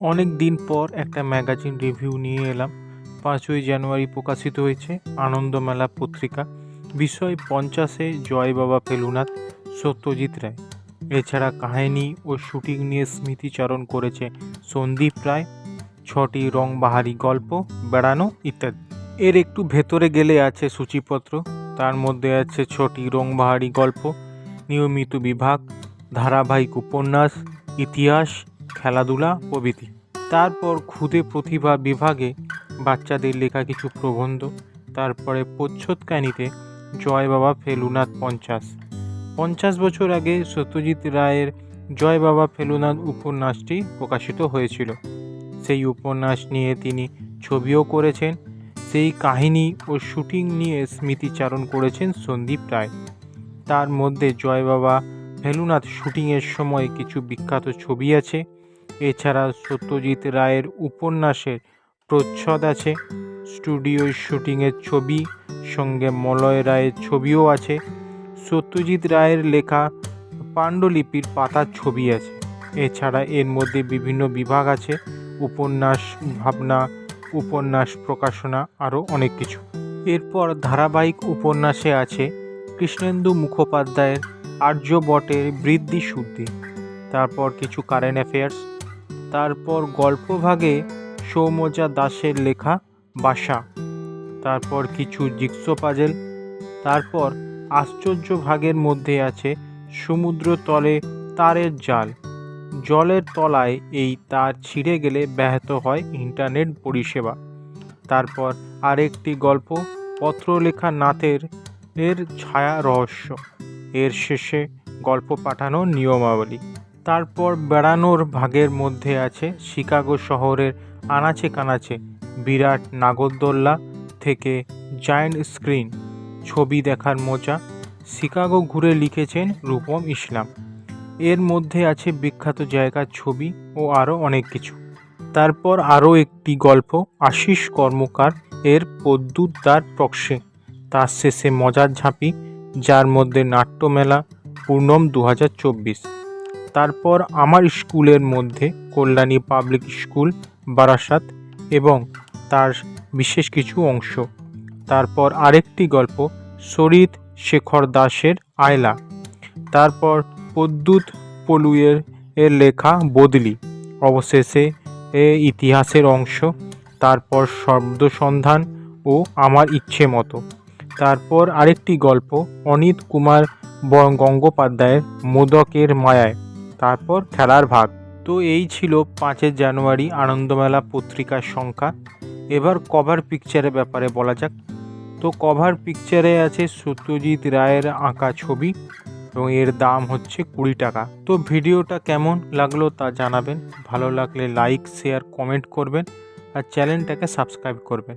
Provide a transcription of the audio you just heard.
অনেক দিন পর একটা ম্যাগাজিন রিভিউ নিয়ে এলাম। পাঁচই জানুয়ারি প্রকাশিত হয়েছে আনন্দমেলা পত্রিকা। বিষয় পঞ্চাশে জয় বাবা ফেলুনাথ, সত্যজিৎ রায়। এছাড়া কাহিনী ও শুটিং নিয়ে স্মৃতিচারণ করেছে সন্দীপ রায়। ছটি রংবাহারি গল্প, বেড়ানো ইত্যাদি। এর একটু ভেতরে গেলে আছে সূচিপত্র। তার মধ্যে আছে ছটি রংবাহারি গল্প, নিয়মিত বিভাগ, ধারাবাহিক উপন্যাস, ইতিহাস খেলাধুলা, প্রভৃতি। তারপর ক্ষুদে প্রতিভা বিভাগে বাচ্চাদের লেখা কিছু প্রবন্ধ, তারপরে প্রচ্ছদকাহিনীতে জয় বাবা ফেলুনাথ পঞ্চাশ। পঞ্চাশ বছর আগে সত্যজিৎ রায়ের জয় বাবা ফেলুনাথ উপন্যাসটি প্রকাশিত হয়েছিল। সেই উপন্যাস নিয়ে তিনি ছবিও করেছেন। সেই কাহিনী ও শুটিং নিয়ে স্মৃতিচারণ করেছেন সন্দীপ রায়। তার মধ্যে জয় বাবা ফেলুনাথ শুটিংয়ের সময় কিছু বিখ্যাত ছবি আছে। এছাড়া সত্যজিৎ রায়ের উপন্যাসের প্রচ্ছদ আছে। স্টুডিও শুটিংয়ের ছবি, সঙ্গে মলয় রায়ের ছবিও আছে। সত্যজিৎ রায়ের লেখা পাণ্ডুলিপির পাতার ছবি আছে। এছাড়া এর মধ্যে বিভিন্ন বিভাগ আছে। উপন্যাস, ভাবনা, উপন্যাস প্রকাশনা, আরও অনেক কিছু। এরপর ধারাবাহিক উপন্যাসে আছে কৃষ্ণেন্দু মুখোপাধ্যায়ের আর্যবটের বৃদ্ধি শুদ্ধি। তারপর কিছু কারেন্ট অ্যাফেয়ার্স তারপর গল্পভাগে সৌমজা দাসের লেখা বাসা, তারপর কিছু জিক্সো পাজেল, তারপর আশ্চর্য ভাগের মধ্যে আছে সমুদ্র তলে তারের জাল। জলের তলায় এই তার ছিঁড়ে গেলে ব্যাহত হয় ইন্টারনেট পরিষেবা। তারপর আরেকটি গল্প পত্রলেখা নাথের এর ছায়া রহস্য। এর শেষে গল্প পাঠানোর নিয়মাবলী। তারপর বেড়ানোর ভাগের মধ্যে আছে শিকাগো শহরের আনাচে কানাচে বিরাট নাগরদোল্লা থেকে জায়ান্ট স্ক্রিন ছবি দেখার মজা, শিকাগো ঘুরে লিখেছেন রূপম ইসলাম। এর মধ্যে আছে বিখ্যাত জায়গার ছবি ও আরও অনেক কিছু। তারপর আরও একটি গল্প, আশিস কর্মকার এর পদ্মুদ্দার প্রক্সে তার শেষে মজার ঝাঁপি, যার মধ্যে নাট্যমেলা পূর্ণম দু হাজার চব্বিশ। তারপর আমার স্কুলের মধ্যে কল্যাণী পাবলিক স্কুল, বারাসাত এবং তার বিশেষ কিছু অংশ। তারপর আরেকটি গল্প সরিত শেখর দাসের আয়লা। তারপর পদ্যুৎ পলুয়ের এর লেখা বদলি। অবশেষে এ ইতিহাসের অংশ, তারপর শব্দ সন্ধান ও আমার ইচ্ছে মতো। তারপর আরেকটি গল্প, অনিত কুমার গঙ্গোপাধ্যায়ের মোদকের মায়ায়। তারপর খেলার ভাগ। তো এই ছিল পাঁচের জানুয়ারি আনন্দমেলা পত্রিকার সংখ্যা। এবার কভার পিকচারের ব্যাপারে বলা যাক। তো কভার পিকচারে আছে সত্যজিৎ রায়ের আঁকা ছবি এবং এর দাম হচ্ছে কুড়ি টাকা। তো ভিডিওটা কেমন লাগল তা জানাবেন। ভালো লাগলে লাইক শেয়ার কমেন্ট করবেন। আর চ্যানেলটাকে সাবস্ক্রাইব করবেন।